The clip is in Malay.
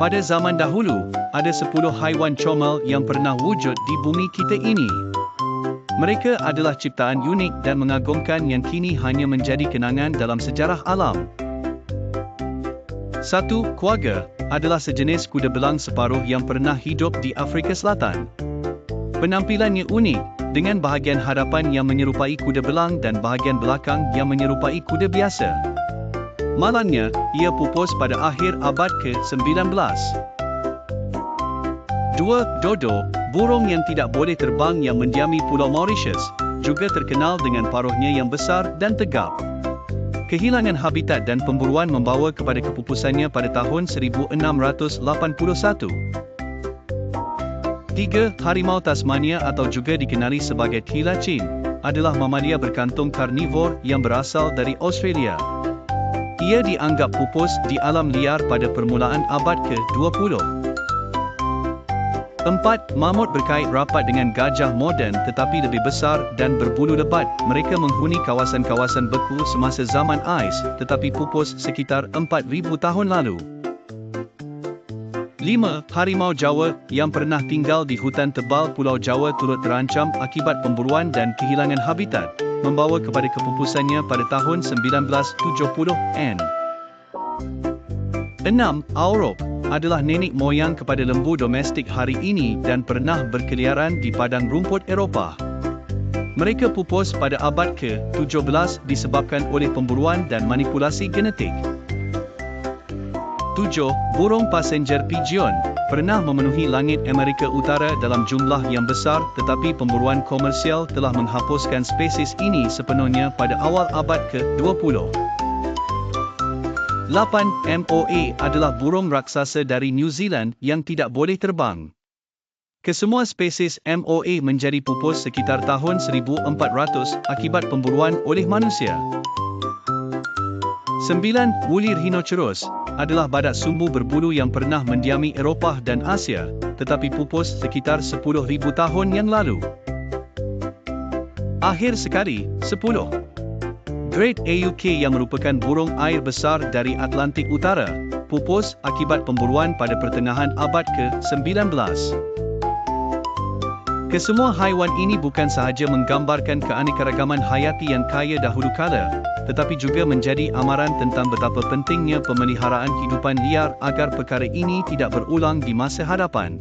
Pada zaman dahulu, ada 10 haiwan comel yang pernah wujud di bumi kita ini. Mereka adalah ciptaan unik dan mengagumkan yang kini hanya menjadi kenangan dalam sejarah alam. 1. Quagga adalah sejenis kuda belang separuh yang pernah hidup di Afrika Selatan. Penampilannya unik, dengan bahagian hadapan yang menyerupai kuda belang dan bahagian belakang yang menyerupai kuda biasa. Malangnya, ia pupus pada akhir abad ke-19. 2. Dodo, burung yang tidak boleh terbang yang mendiami Pulau Mauritius, juga terkenal dengan paruhnya yang besar dan tegap. Kehilangan habitat dan pemburuan membawa kepada kepupusannya pada tahun 1681. 3. Harimau Tasmania atau juga dikenali sebagai Tilacin, adalah mamalia berkantung karnivor yang berasal dari Australia. Ia dianggap pupus di alam liar pada permulaan abad ke-20. 4. Mamut berkait rapat dengan gajah moden tetapi lebih besar dan berbulu lebat. Mereka menghuni kawasan-kawasan beku semasa zaman ais tetapi pupus sekitar 4,000 tahun lalu. 5. Harimau Jawa yang pernah tinggal di hutan tebal Pulau Jawa turut terancam akibat pemburuan dan kehilangan habitat, membawa kepada kepupusannya pada tahun 1970-an. 6. Aurok adalah nenek moyang kepada lembu domestik hari ini dan pernah berkeliaran di padang rumput Eropah. Mereka pupus pada abad ke-17 disebabkan oleh pemburuan dan manipulasi genetik. 7. Burung passenger pigeon pernah memenuhi langit Amerika Utara dalam jumlah yang besar tetapi pemburuan komersial telah menghapuskan spesies ini sepenuhnya pada awal abad ke-20. 8. MOA adalah burung raksasa dari New Zealand yang tidak boleh terbang. Kesemua spesies MOA menjadi pupus sekitar tahun 1400 akibat pemburuan oleh manusia. 9. Wulir rhinoceros adalah badak sumbu berbulu yang pernah mendiami Eropah dan Asia, tetapi pupus sekitar 10,000 tahun yang lalu. Akhir sekali, 10. Great AUK yang merupakan burung air besar dari Atlantik Utara, pupus akibat pemburuan pada pertengahan abad ke-19. Kesemua haiwan ini bukan sahaja menggambarkan keanekaragaman hayati yang kaya dahulu kala, tetapi juga menjadi amaran tentang betapa pentingnya pemeliharaan hidupan liar agar perkara ini tidak berulang di masa hadapan.